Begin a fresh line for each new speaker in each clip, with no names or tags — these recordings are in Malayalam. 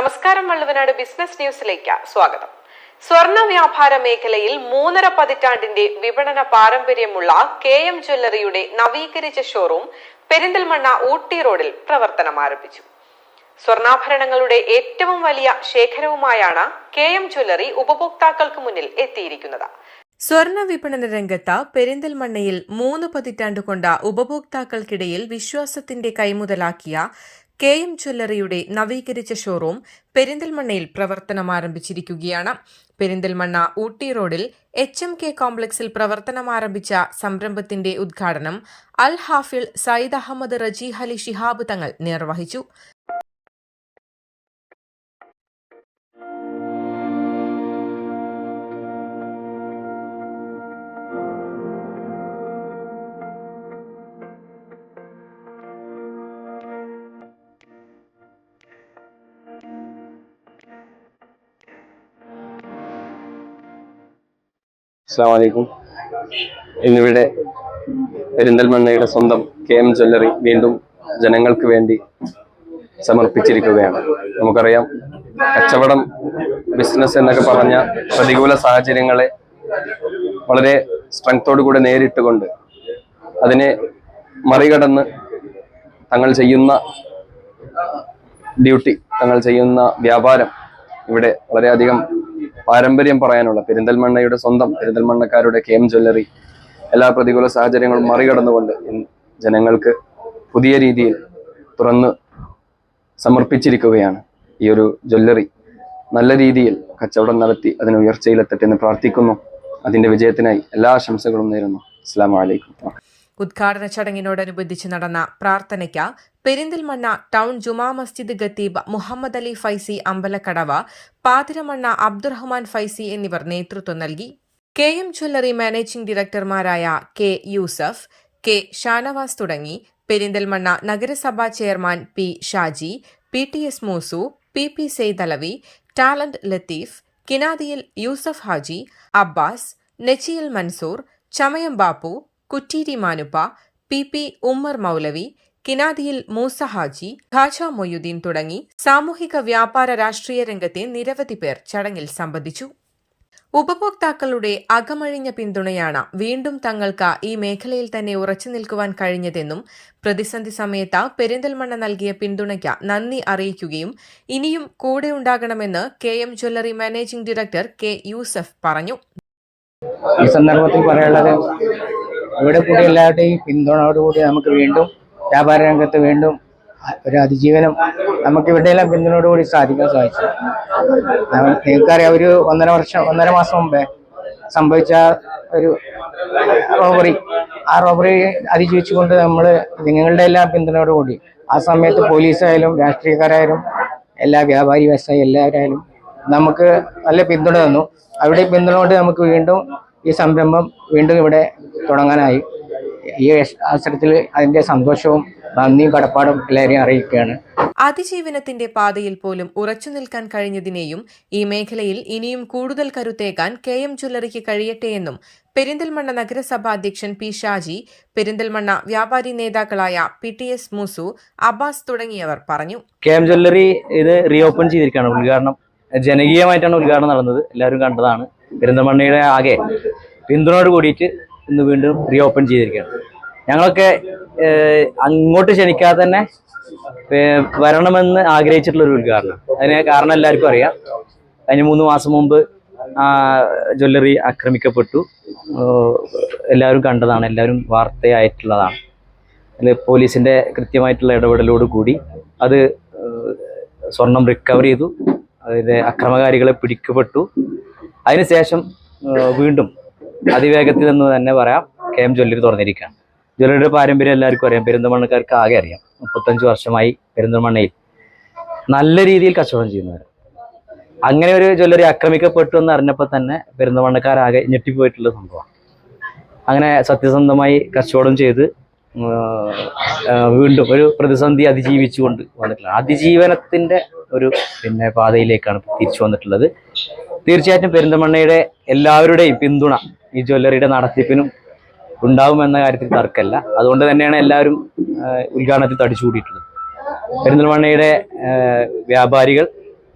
നമസ്കാരം വള്ളുവനാട് ബിസിനസ് ന്യൂസിലേക്ക് സ്വാഗതം. സ്വർണ വ്യാപാര മേഖലയിൽ മൂന്നര പതിറ്റാണ്ടിന്റെ വിപണന പാരമ്പര്യമുള്ള കെ എം ജ്വല്ലറിയുടെ നവീകരിച്ച ഷോറൂം പെരിന്തൽമണ്ണ ഊട്ടി റോഡിൽ പ്രവർത്തനം ആരംഭിച്ചു. സ്വർണാഭരണങ്ങളുടെ ഏറ്റവും വലിയ ശേഖരവുമായാണ് കെ എം ജ്വല്ലറി ഉപഭോക്താക്കൾക്ക് മുന്നിൽ എത്തിയിരിക്കുന്നത്. സ്വർണ വിപണന രംഗത്ത് പെരിന്തൽമണ്ണയിൽ മൂന്ന് പതിറ്റാണ്ട് കൊണ്ട ഉപഭോക്താക്കൾക്കിടയിൽ വിശ്വാസത്തിന്റെ കൈമുതലാക്കിയ കെ എം ജ്വല്ലറിയുടെ നവീകരിച്ച ഷോറൂം പെരിന്തൽമണ്ണയിൽ പ്രവർത്തനം ആരംഭിച്ചിരിക്കുകയാണ് പെരിന്തൽമണ്ണ ഊട്ടി റോഡിൽ എച്ച് എം കെ കോംപ്ലക്സിൽ പ്രവർത്തനം ആരംഭിച്ച സംരംഭത്തിന്റെ ഉദ്ഘാടനം അൽ ഹാഫിൾ സയ്യിദ് അഹമ്മദ് റജി അലി ഷിഹാബ് തങ്ങൾ നിർവഹിച്ചു.
അസ്സാം വലൈക്കും ഇന്നിവിടെ പെരിന്തൽമണ്ണയുടെ സ്വന്തം കെ എം ജ്വല്ലറി വീണ്ടും ജനങ്ങൾക്ക് വേണ്ടി സമർപ്പിച്ചിരിക്കുകയാണ്. നമുക്കറിയാം കച്ചവടം ബിസിനസ് എന്നൊക്കെ പറഞ്ഞ പ്രതികൂല സാഹചര്യങ്ങളെ വളരെ സ്ട്രെങ്തോടുകൂടെ നേരിട്ടുകൊണ്ട് അതിനെ മറികടന്ന് തങ്ങൾ ചെയ്യുന്ന ഡ്യൂട്ടി തങ്ങൾ ചെയ്യുന്ന വ്യാപാരം ഇവിടെ വളരെയധികം പാരമ്പര്യം പറയാനുള്ള പെരിന്തൽമണ്ണയുടെ സ്വന്തം പെരിന്തൽമണ്ണക്കാരുടെ കെ എം ജ്വല്ലറി എല്ലാ പ്രതികൂല സാഹചര്യങ്ങളും മറികടന്നുകൊണ്ട് ജനങ്ങൾക്ക് പുതിയ രീതിയിൽ തുറന്ന് സമർപ്പിച്ചിരിക്കുകയാണ് ഈ ഒരു ജ്വല്ലറി. നല്ല രീതിയിൽ കച്ചവടം നടത്തി അതിന് ഉയർച്ചയിലെത്തട്ടെ എന്ന് പ്രാർത്ഥിക്കുന്നു. അതിന്റെ വിജയത്തിനായി എല്ലാ ആശംസകളും നേരുന്നു. അസ്സാം വലൈക്കും
ഉദ്ഘാടന ചടങ്ങിനോടനുബന്ധിച്ച് നടന്ന പ്രാർത്ഥനയ്ക്ക് പെരിന്തൽമണ്ണ ടൗൺ ജുമാ മസ്ജിദ് ഖത്തീബ് മുഹമ്മദ് അലി ഫൈസി അമ്പലക്കടവ പാതിരമണ്ണ അബ്ദുറഹ്മാൻ ഫൈസി എന്നിവർ നേതൃത്വം നൽകി. കെ എം ജ്വല്ലറി മാനേജിംഗ് ഡയറക്ടർമാരായ കെ യൂസഫ് കെ ഷാനവാസ് തുടങ്ങി. പെരിന്തൽമണ്ണ നഗരസഭാ chairman P Shaji P T S Moosu P P Saithalavi talent Latheef കിനാദിയിൽ Yusuf Haji Abbas നെച്ചിയിൽ Mansoor ചമയം ബാപ്പു കുറ്റീരി മാനുപ്പ പി പി ഉമ്മർ മൗലവി കിനാദിയിൽ മൂസ ഹാജി ഖാജ മൊയ്യുദ്ദീൻ തുടങ്ങി സാമൂഹിക വ്യാപാര രാഷ്ട്രീയ രംഗത്തെ നിരവധി പേർ ചടങ്ങിൽ സംബന്ധിച്ചു. ഉപഭോക്താക്കളുടെ അകമഴിഞ്ഞ പിന്തുണയാണ് വീണ്ടും തങ്ങൾക്ക് ഈ മേഖലയിൽ തന്നെ ഉറച്ചു നിൽക്കുവാൻ കഴിഞ്ഞതെന്നും പ്രതിസന്ധി സമയത്ത് പെരിന്തൽമണ്ണ നൽകിയ പിന്തുണയ്ക്ക് നന്ദി അറിയിക്കുകയും ഇനിയും കൂടെ ഉണ്ടാകണമെന്ന് K M jewellery managing director K Yusuf പറഞ്ഞു.
ഈ സന്ദർഭത്തിൽ പറയാനുള്ളത് ഇവിടെ കൂടി എല്ലാവരുടെയും പിന്തുണയോടുകൂടി നമുക്ക് വീണ്ടും വ്യാപാര രംഗത്ത് വീണ്ടും ഒരു അതിജീവനം നമുക്ക് ഇവിടെയെല്ലാം പിന്തുണയോടുകൂടി സാധിക്കാൻ സാധിച്ചു. നിങ്ങൾക്കറിയാം ഒരു ഒന്നര വർഷം ഒന്നര മാസം മുമ്പേ സംഭവിച്ച ഒരു റോബറി. ആ റോബറി അതിജീവിച്ചുകൊണ്ട് നമ്മൾ നിങ്ങളുടെ എല്ലാം പിന്തുണയോടുകൂടി ആ സമയത്ത് പോലീസായാലും രാഷ്ട്രീയക്കാരായാലും എല്ലാ വ്യാപാരി വ്യവസായി എല്ലാവരായാലും നമുക്ക് നല്ല പിന്തുണ തന്നു. അവിടെ പിന്തുണ കൊണ്ട് നമുക്ക് വീണ്ടും ഈ സംരംഭം വീണ്ടും ഇവിടെ തുടങ്ങാനായി. ഈ അവസരത്തിൽ അതിന്റെ സന്തോഷവും നന്ദിയും കടപ്പാടും എല്ലാവരെയും അറിയിക്കുകയാണ്.
അതിജീവനത്തിന്റെ പാതയിൽ പോലും ഉറച്ചു നിൽക്കാൻ കഴിഞ്ഞതിനെയും ഈ മേഖലയിൽ ഇനിയും കൂടുതൽ കരുത്തേക്കാൻ കെ എം ജ്വല്ലറിക്ക് കഴിയട്ടെയെന്നും പെരിന്തൽമണ്ണ നഗരസഭാ അധ്യക്ഷൻ പി ഷാജി പെരിന്തൽമണ്ണ വ്യാപാരി നേതാക്കളായ P T S Moosu Abbas തുടങ്ങിയവർ പറഞ്ഞു.
കെ എം ജ്വല്ലറി ഇത് റീഓപ്പൺ ചെയ്തിരിക്കുകയാണ് ഉദ്ഘാടനം. ജനകീയമായിട്ടാണ് ഉദ്ഘാടനം നടന്നത്. എല്ലാവരും കണ്ടതാണ്. പെരിന്തൽമണ്ണയുടെ ആകെ പിന്തുണയോട് കൂടിയിട്ട് ഇന്ന് വീണ്ടും റീ ഓപ്പൺ ചെയ്തിരിക്കുകയാണ്. ഞങ്ങളൊക്കെ അങ്ങോട്ട് ക്ഷണിക്കാതെ തന്നെ വരണമെന്ന് ആഗ്രഹിച്ചിട്ടുള്ള ഒരു ഉദ്ഘാടനം. അതിന് കാരണം എല്ലാവർക്കും അറിയാം. കഴിഞ്ഞ മൂന്ന് മാസം മുമ്പ് ജ്വല്ലറി ആക്രമിക്കപ്പെട്ടു. എല്ലാവരും കണ്ടതാണ്. എല്ലാവരും വാർത്തയായിട്ടുള്ളതാണ്. അതിൽ പോലീസിന്റെ കൃത്യമായിട്ടുള്ള ഇടപെടലോട് കൂടി അത് സ്വർണം റിക്കവർ ചെയ്തു. അതിന്റെ അക്രമകാരികളെ പിടിക്കപ്പെട്ടു. അതിനുശേഷം വീണ്ടും അതിവേഗത്തിൽ എന്ന് തന്നെ പറയാം കെ എം ജ്വല്ലറി തുറന്നിരിക്കുകയാണ്. ജ്വല്ലറിയുടെ പാരമ്പര്യം എല്ലാവർക്കും അറിയാം. പെരിന്തൽമണ്ണക്കാർക്ക് ആകെ അറിയാം. മുപ്പത്തഞ്ച് വർഷമായി പെരുന്തമണ്ണയിൽ നല്ല രീതിയിൽ കച്ചവടം ചെയ്യുന്നവർ അങ്ങനെ ഒരു ജ്വല്ലറി ആക്രമിക്കപ്പെട്ടു എന്ന് അറിഞ്ഞപ്പോൾ തന്നെ പെരുന്തമണ്ണക്കാരാകെ ഞെട്ടിപ്പോയിട്ടുള്ള സംഭവമാണ് അങ്ങനെ സത്യസന്ധമായി കച്ചവടം ചെയ്ത് വീണ്ടും ഒരു പ്രതിസന്ധി അതിജീവിച്ചുകൊണ്ട് വന്നിട്ടുള്ളത് അതിജീവനത്തിന്റെ ഒരു പിന്നെ പാതയിലേക്കാണ് തിരിച്ചു വന്നിട്ടുള്ളത്. തീർച്ചയായിട്ടും പെരിന്തമണ്ണയുടെ എല്ലാവരുടെയും പിന്തുണ ഈ ജ്വല്ലറിയുടെ നടത്തിപ്പിനും ഉണ്ടാവുമെന്ന കാര്യത്തിൽ തർക്കമല്ല. അതുകൊണ്ട് തന്നെയാണ് എല്ലാവരും ഉദ്ഘാടനത്തിൽ തടിച്ചുകൂടിയിട്ടുള്ളത് പെരിന്തൽമണ്ണയുടെ വ്യാപാരികൾ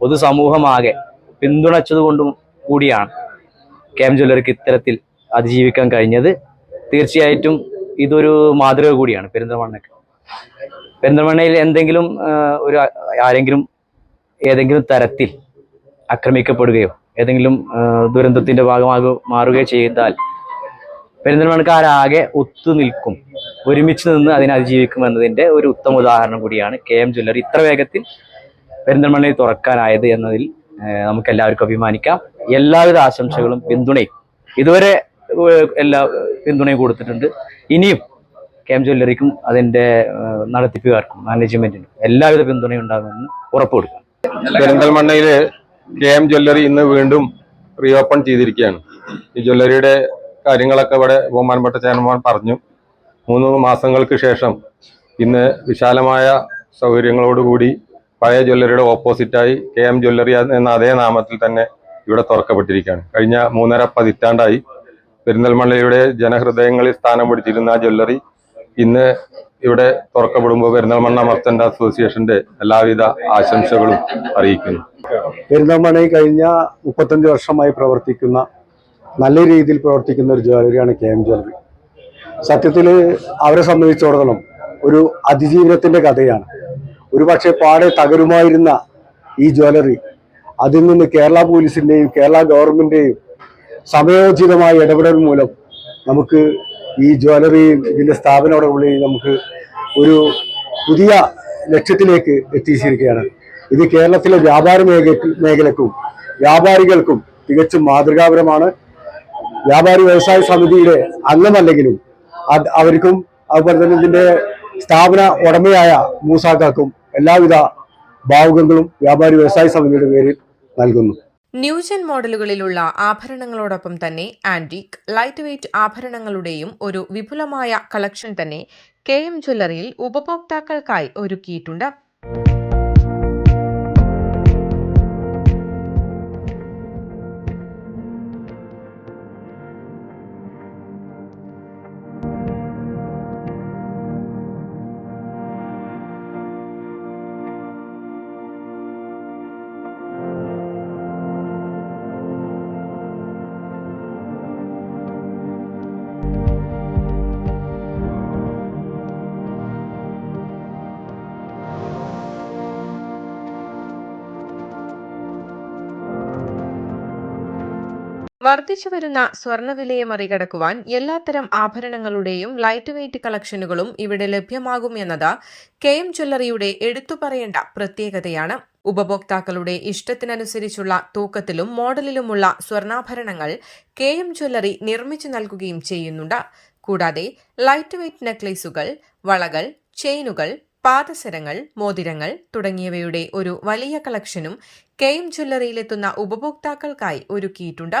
പൊതുസമൂഹമാകെ പിന്തുണച്ചതുകൊണ്ടും കൂടിയാണ് കെ എം ജ്വല്ലറിക്ക് ഇത്തരത്തിൽ അതിജീവിക്കാൻ കഴിഞ്ഞത്. തീർച്ചയായിട്ടും ഇതൊരു മാതൃക കൂടിയാണ് പെരിന്തൽമണ്ണയ്ക്ക് പെരിന്തൽമണ്ണയിൽ എന്തെങ്കിലും ഒരു ആരെങ്കിലും ഏതെങ്കിലും തരത്തിൽ ആക്രമിക്കപ്പെടുകയോ ഏതെങ്കിലും ദുരന്തത്തിന്റെ ഭാഗമാകു മാറുകയോ ചെയ്താൽ പെരിന്തൽമണ്ണക്കാരാകെ ഒത്തുനിൽക്കും ഒരുമിച്ച് നിന്ന് അതിനെ അതിജീവിക്കും എന്നതിന്റെ ഒരു ഉത്തമ ഉദാഹരണം കൂടിയാണ് കെ എം ജ്വല്ലറി. ഇത്ര വേഗത്തിൽ പെരിന്തൽമണ്ണയിൽ തുറക്കാനായത് എന്നതിൽ നമുക്ക് എല്ലാവർക്കും അഭിമാനിക്കാം. എല്ലാവിധ ആശംസകളും പിന്തുണയും. ഇതുവരെ എല്ലാ പിന്തുണയും കൊടുത്തിട്ടുണ്ട്. ഇനിയും കെ എം ജ്വല്ലറിക്കും അതിന്റെ നടത്തിപ്പുകാർക്കും മാനേജ്മെന്റിനും എല്ലാവിധ പിന്തുണയും ഉണ്ടാകുമെന്ന് ഉറപ്പ് കൊടുക്കാം.
പെരിന്തൽമണ്ണയിൽ കെ എം ജ്വല്ലറി ഇന്ന് വീണ്ടും റീഓപ്പൺ ചെയ്തിരിക്കുകയാണ്. ഈ ജ്വല്ലറിയുടെ കാര്യങ്ങളൊക്കെ ഇവിടെ ബഹുമാനപ്പെട്ട ചെയർമാൻ പറഞ്ഞു. മൂന്ന് മാസങ്ങൾക്ക് ശേഷം ഇന്ന് വിശാലമായ സൗകര്യങ്ങളോടുകൂടി പഴയ ജ്വല്ലറിയുടെ ഓപ്പോസിറ്റായി കെ എം ജ്വല്ലറി എന്ന അതേ നാമത്തിൽ തന്നെ ഇവിടെ തുറക്കപ്പെട്ടിരിക്കുകയാണ്. കഴിഞ്ഞ മൂന്നര പതിറ്റാണ്ടായി പെരിന്തൽമണ്ണയുടെ ജനഹൃദയങ്ങളിൽ സ്ഥാനം പിടിച്ചിരുന്ന ആ ജ്വല്ലറി ഇന്ന് ഇവിടെ തുറക്കപ്പെടുമ്പോൾ പെരിന്തൽമണ്ണ മർച്ചന്റ് അസോസിയേഷന്റെ എല്ലാവിധ ആശംസകളും അറിയിക്കുന്നു.
പെരിന്തൽമണ്ണയിൽ കഴിഞ്ഞ മുപ്പത്തഞ്ച് വർഷമായി പ്രവർത്തിക്കുന്ന നല്ല രീതിയിൽ പ്രവർത്തിക്കുന്ന ഒരു ജ്വല്ലറിയാണ് കെ എം ജ്വല്ലറി. സത്യത്തിൽ അവരെ സംബന്ധിച്ചിടത്തോളം ഒരു അതിജീവനത്തിന്റെ കഥയാണ്. ഒരു പക്ഷേ പാടെ തകരുമായിരുന്ന ഈ ജ്വല്ലറി അതിൽ നിന്ന് കേരള പോലീസിന്റെയും കേരള ഗവൺമെന്റിന്റെയും സമയോചിതമായ ഇടപെടൽ മൂലം നമുക്ക് ഈ ജ്വല്ലറിയും സ്ഥാപനം ഉടമകളെയും നമുക്ക് ഒരു പുതിയ ലക്ഷ്യത്തിലേക്ക് എത്തിച്ചിരിക്കുകയാണ്. ഇത് കേരളത്തിലെ വ്യാപാര മേഖല മേഖലക്കും വ്യാപാരികൾക്കും തികച്ചും മാതൃകാപരമാണ്. വ്യാപാരി വ്യവസായ സമിതിയുടെ അംഗമല്ലെങ്കിലും അവർക്കും അതുപോലെ തന്നെ ഇതിന്റെ സ്ഥാപന ഉടമയായ മൂസാക്കാക്കും എല്ലാവിധ ഭാവുകങ്ങളും വ്യാപാരി വ്യവസായ സമിതിയുടെ പേരിൽ നൽകുന്നു.
ന്യൂജൻ മോഡലുകളിലുള്ള ആഭരണങ്ങളോടൊപ്പം തന്നെ ആന്റിക് ലൈറ്റ് വെയ്റ്റ് ആഭരണങ്ങളുടെയും ഒരു വിപുലമായ കളക്ഷൻ തന്നെ കെ എം ജ്വല്ലറിയിൽ ഉപഭോക്താക്കൾക്കായി ഒരുക്കിയിട്ടുണ്ട്. വർദ്ധിച്ചു വരുന്ന സ്വർണവിലയെ മറികടക്കുവാൻ എല്ലാത്തരം ആഭരണങ്ങളുടെയും ലൈറ്റ് വെയ്റ്റ് കളക്ഷനുകളും ഇവിടെ ലഭ്യമാകും എന്നത് കെ എം ജ്വല്ലറിയുടെ എടുത്തു പറയേണ്ട പ്രത്യേകതയാണ്. ഉപഭോക്താക്കളുടെ ഇഷ്ടത്തിനനുസരിച്ചുള്ള തൂക്കത്തിലും മോഡലിലുമുള്ള സ്വർണാഭരണങ്ങൾ കെ എം ജ്വല്ലറി നിർമ്മിച്ചു നൽകുകയും ചെയ്യുന്നുണ്ട്. കൂടാതെ ലൈറ്റ് വെയ്റ്റ് നെക്ലേസുകൾ വളകൾ ചെയിനുകൾ പാദസരങ്ങൾ മോതിരങ്ങൾ തുടങ്ങിയവയുടെ ഒരു വലിയ കളക്ഷനും കെ എം ജ്വല്ലറിയിലെത്തുന്ന ഉപഭോക്താക്കൾക്കായി ഒരുക്കിയിട്ടുണ്ട്.